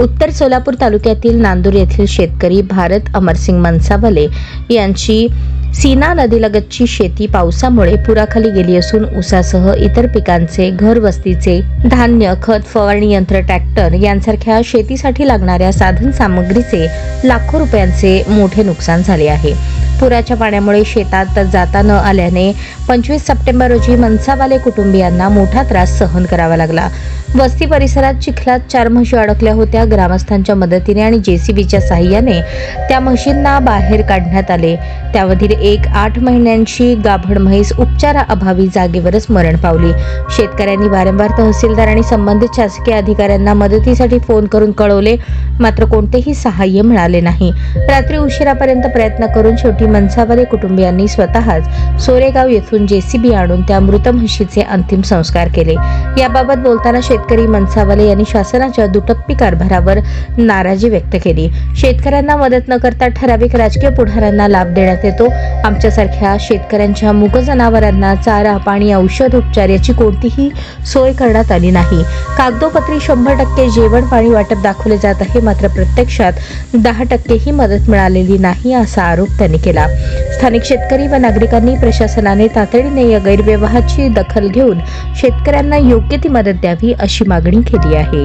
उत्तर सोलापूर तालुक्यातील नांदूर येथील शेतकरी भारत अमरसिंग मनसावले यांची सीना नदीलगतची शेती पावसामुळे पुराखाली गेली असून ऊसासह इतर पिकांचे घरवस्तीचे धान्य खत फवारणी यंत्र ट्रॅक्टर यांसारख्या शेतीसाठी लागणाऱ्या साधन सामग्रीचे लाखो रुपयांचे मोठे नुकसान झाले आहे. पुराच्या पाण्यामुळे शेतात जाता न आल्याने पंचवीस सप्टेंबर रोजी मनसावाले कुटुंबियांना मोठा त्रास सहन करावा लागला. वस्ती परिसरात चिखलात चार म्हशी अडकल्या होत्या. ग्रामस्थांच्या मदतीने आणि जेसीबीच्या साह्याने त्या म्हशींना बाहेर काढण्यात आले. त्यामधील एक आठ महिन्यांची गाभण म्हैस उपचाराअभावी जागेवरच मरण पावली. शेतकऱ्यांनी वारंवार तहसीलदार आणि संबंधित शासकीय अधिकाऱ्यांना मदतीसाठी फोन करून कळवले. मात्र कोणतेही सहाय्य मिळाले नाही. रात्री उशिरापर्यंत प्रयत्न करून शेवटी मनसावाले कुटुंबियांनी स्वतःच सोरेगाव येथून जेसीबी आणून त्या मृत म्हशीचे अंतिम संस्कार केले. याबाबत बोलताना शेतकरी मनसावाले यांनी शासनाच्या दुटप्पी कारभारावर नाराजी व्यक्त केली. शेतकऱ्यांना मदत न करता ठराविक राजकीय पुढाऱ्यांना लाभ देण्यात येतो. आमच्यासारख्या शेतकऱ्यांच्या मूग जनावरांना चारा पाणी औषध उपचार याची कोणतीही सोय करण्यात आली नाही. कागदोपत्री शंभर टक्के जेवण पाणी वाटप दाखवले जात आहे. मात्र प्रत्यक्षात दहा टक्केही मदत मिळालेली नाही असा आरोप त्यांनी केला. स्थानिक शेतकरी व नागरिकांनी प्रशासनाने तातडीने या गैरव्यवहाराची दखल घेऊन शेतकऱ्यांना योग्य ती मदत द्यावी अशी मागणी केली आहे.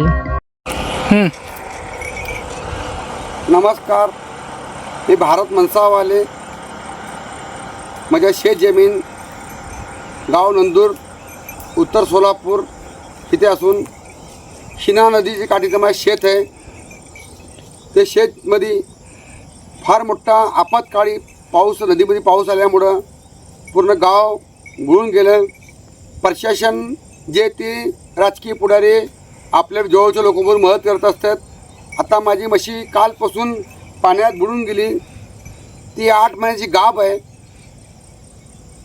नमस्कार. मी भारत मनसावाले माझ्या शेत जमीन गाव नंदूर उत्तर सोलापूर इथे असून हिना नदीची काठीचं माझं शेत आहे. ते शेतमध्ये फार मोठा आपत्काळी पाऊस नदीमध्ये पाऊस आल्यामुळं पूर्ण गाव गुळून गेलं. प्रशासन जे ते राजकीय पुढारी आपल्या जवळच्या लोकांवर मदत करत असतात. आता माझी म्हशी कालपासून पाण्यात बुडून गेली. ती आठ महिन्याची गाभ आहे.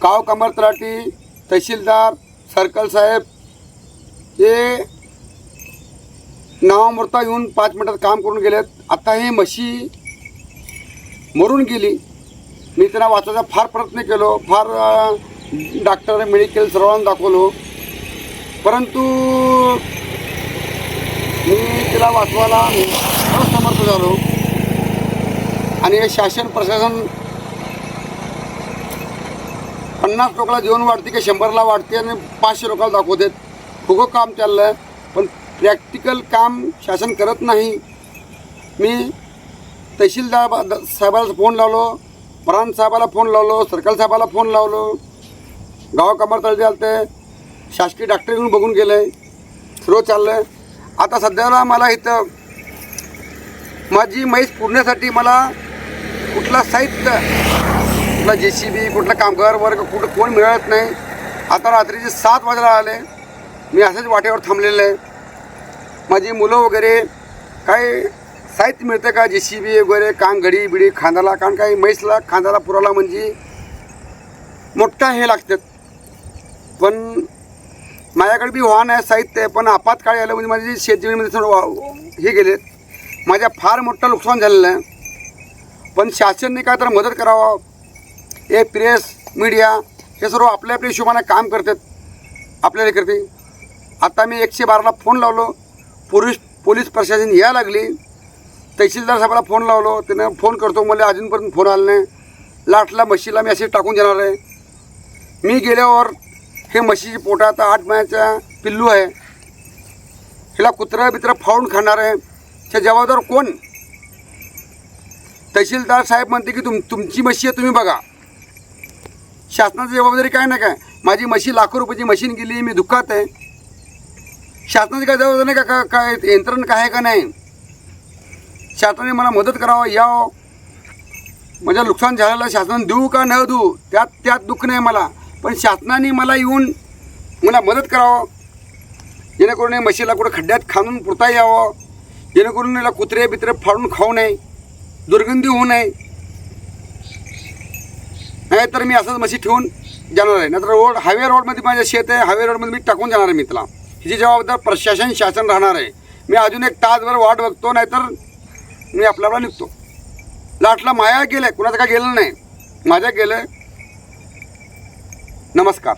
गाव कमर तलाठी तहसीलदार सर्कल साहेब हे नावामोरता येऊन पाच मिनटात काम करून गेलेत. आता ही म्हशी मरून गेली. मी त्यांना वाचायचा फार प्रयत्न केलो फार डॉक्टर मेडिकल सर्वांना दाखवलो. परंतु मी तिला वाचवायला असमर्थ झालो. आणि हे शासन प्रशासन पन्नास लोकांना जेवण वाढते की शंभरला वाढते आणि पाचशे लोकांना दाखवतात खूप काम चाललं आहे पण प्रॅक्टिकल काम शासन करत नाही. मी तहसीलदार साहेबाला फोन लावलो. प्रांत साहेबाला फोन लावलो सर्कल साहेबाला फोन लावलो. गाव कमर तळजे आलते शासकीय डॉक्टर येऊन बघून गेले. सर्व चाललं आहे आता सध्याला मला इथं माझी म्हैस पुरण्यासाठी मला कुठला साहित्य कुठला जे सी बी कुठला कामगार वर्ग कुठं कोण मिळत नाही. आता रात्रीचे सात वाजायला आले. मी असंच वाटेवर थांबलेलं आहे. माझी मुलं वगैरे काही साहित्य मिळतं का? जे सी बी वगैरे कान घडी बिडी खांद्याला कारण काही म्हैसला खांद्याला पुराला म्हणजे मोठा हे लागतात. पण माझ्याकडे बी वाहन आहे साहित्य आहे पण आपत्काळी आलं म्हणजे माझी शेतजमिनीमध्ये थोडं वा हे गेलेत. माझ्या फार मोठं नुकसान झालेलं आहे. पण शासनने काय तर मदत करावं. हे प्रेस मीडिया हे सर्व आपल्या आपल्या हिशोबाने काम करतात. आपल्याला करते. आता मी एकशे बाराला फोन लावलो. पोलीस पोलीस प्रशासन यायला लागली. तहसीलदार साहेबाला फोन लावलो. त्यानं फोन करतो मला अजूनपर्यंत फोन आला नाही. लाटला म्हशीला मी असे टाकून देणार आहे. मी गेल्यावर हे म्हशीची पोटात आठ महिन्याचा पिल्लू आहे. हिला कुत्रा बित्रा फावून खाणार आहे. ह्या जबाबदार कोण? तहसीलदार साहेब म्हणते की तुम तुमची म्हशी आहे तुम्ही बघा. शासनाची जबाबदारी काय नाही काय? माझी म्हशी लाखो रुपयाची मशीन गेली मी दुःखात आहे. शासनाची काय जबाबदारी नाही का? का काय यंत्रणा काय आहे का नाही? शासनाने मला मदत करावं यावं. माझं नुकसान झालेलं शासन देऊ का न देऊ त्यात त्यात दुःख नाही मला. पण शासनाने मला येऊन मला मदत करावं. जेणेकरून म्हशीला कुठं खड्ड्यात खाणून पुरता यावं. जेणेकरून याला कुत्रे बित्रे फाडून खाऊ नये. दुर्गंधी होऊ नये. नाही तर मी असंच म्हशी ठेवून जाणार आहे. नाहीतर रोड हायवे रोडमध्ये माझं शेत आहे हायवे रोडमध्ये मी टाकून जाणार आहे मी हिची जबाबदार प्रशासन शासन राहणार आहे. मी अजून एक तासभर वाट बघतो नाहीतर मी आपल्याला निघतो. लाटला माया गेलं कुणाचं काय गेलं नाही. माझ्या गेलं नमस्कार.